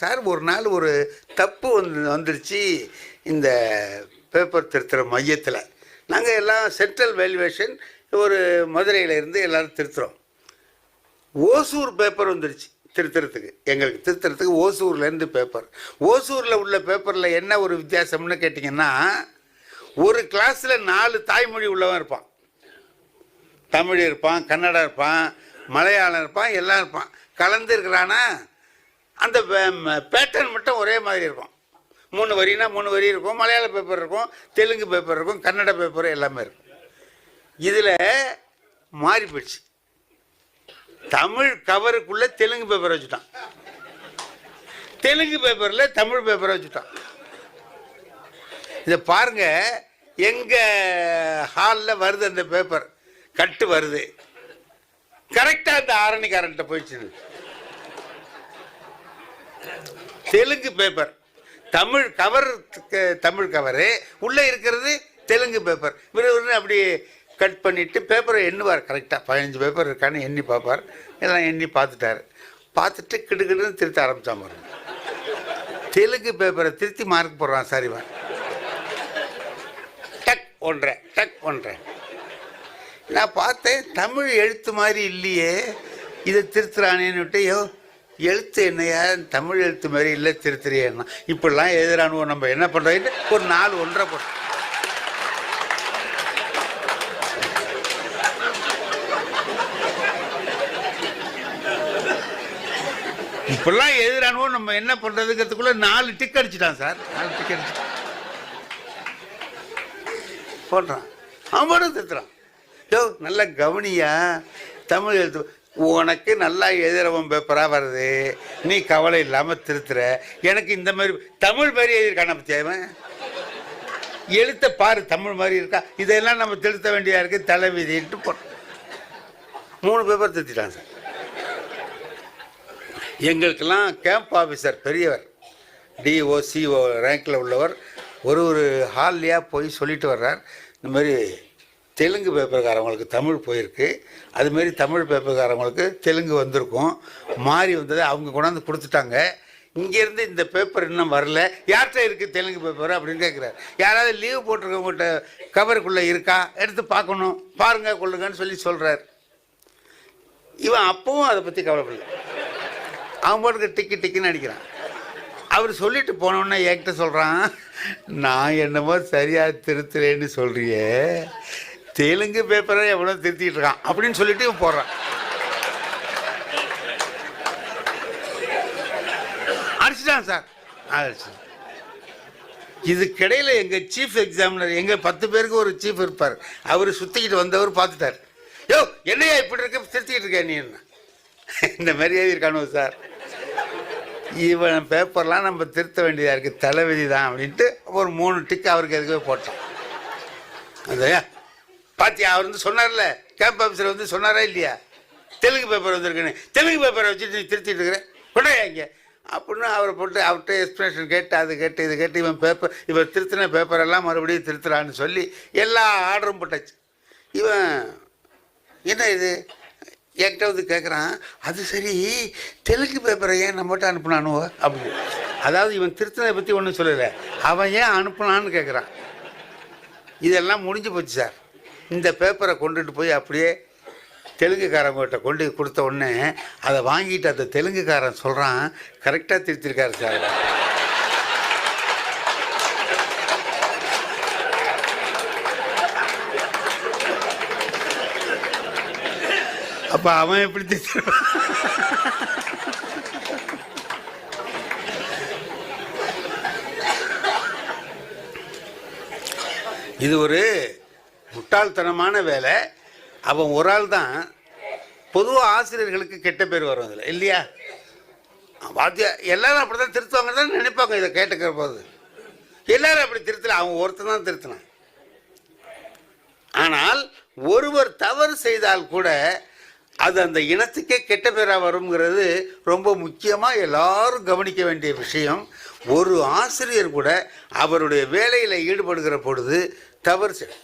Sir ஒரு நாள் ஒரு தப்பு வந்து வந்துருச்சு இந்த பேப்பர் திருத்துற மையத்தில். நாங்கள் எல்லாம் சென்ட்ரல் வேல்யூவேஷன் ஒரு மதுரையில் இருந்து எல்லோரும் திருத்துறோம். ஓசூர் பேப்பர் வந்துருச்சு திருத்துறதுக்கு. எங்களுக்கு திருத்துறதுக்கு ஓசூர்லேருந்து பேப்பர் ஓசூரில் உள்ள பேப்பரில் என்ன ஒரு வித்தியாசம்னு கேட்டிங்கன்னா ஒரு கிளாஸில் நாலு தாய்மொழி உள்ளவன் இருப்பான். தமிழ் இருப்பான் கன்னடம் இருப்பான் மலையாளம் இருப்பான் எல்லாம் இருப்பான். கலந்துருக்கிறானா அந்த பேட்டர்ன் மட்டும் ஒரே மாதிரி இருக்கும். மூணு வரினா மூணு வரி இருக்கும். மலையாள பேப்பர் இருக்கும் தெலுங்கு பேப்பர் இருக்கும் கன்னட பேப்பர் எல்லாமே இருக்கும். இதில் மாறி போயிடுச்சு. தமிழ் கவருக்குள்ளே தெலுங்கு பேப்பர் வச்சுட்டான். தெலுங்கு பேப்பரில் தமிழ் பேப்பரை வச்சுட்டான். இதை பாருங்க எங்கள் ஹாலில் வருது அந்த பேப்பர் கட்டு வருது. கரெக்டாக அந்த ஆரணிக்காரன்ட்ட போயிடுச்சு Telugu paper Tamil cover Tamil cover உள்ளே இருக்கிறது தெலுங்கு பேப்பர் இவர் அப்படியே அப்படி கட் பண்ணிவிட்டு பேப்பரை எண்ணுவார் கரெக்டாக பதினஞ்சு பேப்பர் இருக்கான்னு எண்ணி பார்ப்பார். எல்லாம் எண்ணி பார்த்துட்டாரு. பார்த்துட்டு கிடுகிடுன்னு திருத்த ஆரம்பித்தான் பாருங்க. தெலுங்கு பேப்பரை திருத்தி மார்க் போடுறான் சார் இவன். டக் ஒன்றரை டக் ஒன்றரை. நான் பார்த்தேன் தமிழ் எழுத்து மாதிரி இல்லையே. இதை திருத்துறானேன்னு விட்டு யோ எழுத்து என்னையா? தமிழ் எழுத்து மாதிரி இல்லை திருத்துறியேன்னா இப்படிலாம் எழுதுறானுவோ நம்ம. என்ன பண்ணுறோம் ஒரு நாலு ஒன்றரை போட்டோம் இப்படிலாம் எழுதுறானுவோ நம்ம என்ன பண்ணுறதுங்கிறதுக்குள்ள நாலு டிக் அடிச்சிட்டான் சார். நாலு டிக் அடிச்சு. போடுறான். அவனும் திருத்துறான் யோ நல்லா கவனியா? தமிழ் எழுத்து. உனக்கு நல்லா எழுதுறவன் பேப்பராக வருது. நீ கவலை இல்லாமல் திருத்துற. எனக்கு இந்த மாதிரி தமிழ் மாதிரி எழுதியிருக்கான பத்தியாவன் எழுத்த பாரு தமிழ் மாதிரி இருக்கா? இதெல்லாம் நம்ம திருத்த வேண்டியதாக இருக்கு. தலைவிதின்ட்டு போட்டோம் மூணு பேப்பர் திருத்திட்டான் சார். எங்களுக்கெல்லாம் கேம்ப் ஆஃபீஸர் பெரியவர். டிஓ சிஓ ரேங்கில் உள்ளவர். ஒரு ஒரு ஹால்லையாக போய் சொல்லிட்டு வர்றார். இந்த மாதிரி தெலுங்கு பேப்பர்காரவங்களுக்கு தமிழ் போயிருக்கு. அதுமாரி தமிழ் பேப்பர்காரவங்களுக்கு தெலுங்கு வந்திருக்கும். மாறி வந்ததை அவங்க கொண்டாந்து கொடுத்துட்டாங்க. இங்கேருந்து இந்த பேப்பர் இன்னும் வரல. யார்கிட்ட இருக்குது தெலுங்கு பேப்பர் அப்படின்னு கேட்குறாரு யாராவது லீவ் போட்டிருக்கவங்ககிட்ட கவருக்குள்ளே இருக்கா? எடுத்து பார்க்கணும். பாருங்க கொள்ளுங்கன்னு சொல்லி சொல்கிறார் இவன் அப்பவும் அதை பற்றி கவலைப்படல. அவன் பாட்டுக்கு டிக்கி டிக்கின்னு அடிக்கிறான். அவர் சொல்லிட்டு போனோன்னே என்கிட்ட சொல்கிறான் நான் என்னமோ சரியாக திருத்துறேன்னு சொல்கிறியே தெலுங்கு பேப்பரை எவ்வளோ திருத்திட்டு இருக்கான் அப்படின்னு சொல்லிட்டு இவன் போடுறான். அடிச்சிட்டான் சார். அடிச்சு. இதுக்கிடையில் எங்கள் சீஃப் எக்ஸாமினர் எங்கள் பத்து பேருக்கு ஒரு சீஃப் இருப்பார். அவர் சுற்றிக்கிட்டு வந்தவர் பார்த்துட்டார். யோ என்னையா இப்படி இருக்க? திருத்திக்கிட்டு இருக்க நீ என்ன? இந்த மாதிரி எழுதியிருக்கானோ சார்? இவன் பேப்பர்லாம் நம்ம திருத்த வேண்டியதாக இருக்குது தலைவிதி தான் அப்படின்ட்டு ஒரு மூணு டிக்கு அவருக்கு எதுக்குமே போட்டோம் அதையா பாத்தியா அவர் வந்து சொன்னார்ல கேம்ப் ஆஃபீஸர் வந்து சொன்னாரா இல்லையா? தெலுங்கு பேப்பர் வந்திருக்குன்னு. தெலுங்கு பேப்பரை வச்சுட்டு நீ திருத்திட்டு இருக்கிற. கொண்டாயா இங்கே? அப்படின்னு அவரை போட்டு அவர்கிட்ட எக்ஸ்பிளேஷன் கேட்டு அது கேட்டு இது கேட்டு இவன் பேப்பர் இவர் திருத்தின பேப்பரெல்லாம் மறுபடியும் திருத்துறான்னு சொல்லி எல்லா ஆர்டரும் போட்டாச்சு. இவன் என்ன இது? என்கிட்ட வந்து கேட்குறான் அது சரி தெலுங்கு பேப்பரை ஏன் நம்மகிட்ட அனுப்புனானுவோ அப்படி அதாவது இவன் திருத்தனை பற்றி ஒன்றும் சொல்லலை. அவன் ஏன் அனுப்புனான்னு கேட்குறான் இதெல்லாம் முடிஞ்சு போச்சு சார். இந்த பேப்பரை கொண்டுட்டு போய் அப்படியே தெலுங்குக்காரங்கிட்ட கொண்டு கொடுத்த உடனே அதை வாங்கிட்டு அந்த தெலுங்குக்காரன் சொல்கிறான் கரெக்டாக திருத்திருக்காரு சார். அப்போ அவன் எப்படி திருத்திருப்பான்? இது ஒரு முட்டாள்தனமான வேலை. அவன் ஒரு ஆள் தான். பொதுவாக ஆசிரியர்களுக்கு கெட்ட பேர் வரும் அதில் இல்லையா? வாத்தியா எல்லாரும் அப்படி தான் திருத்துவாங்க தான் நினைப்பாங்க இதை கேட்டுக்கிற போது. எல்லாரும் அப்படி திருத்தல அவன் ஒருத்தன் தான் திருத்தினான். ஆனால் ஒருவர் தவறு செய்தால் கூட அது அந்த இனத்துக்கே கெட்ட பேராக வருங்கிறது ரொம்ப முக்கியமாக எல்லாரும் கவனிக்க வேண்டிய விஷயம். ஒரு ஆசிரியர் கூட அவருடைய வேலையில் ஈடுபடுகிற பொழுது தவறு செய்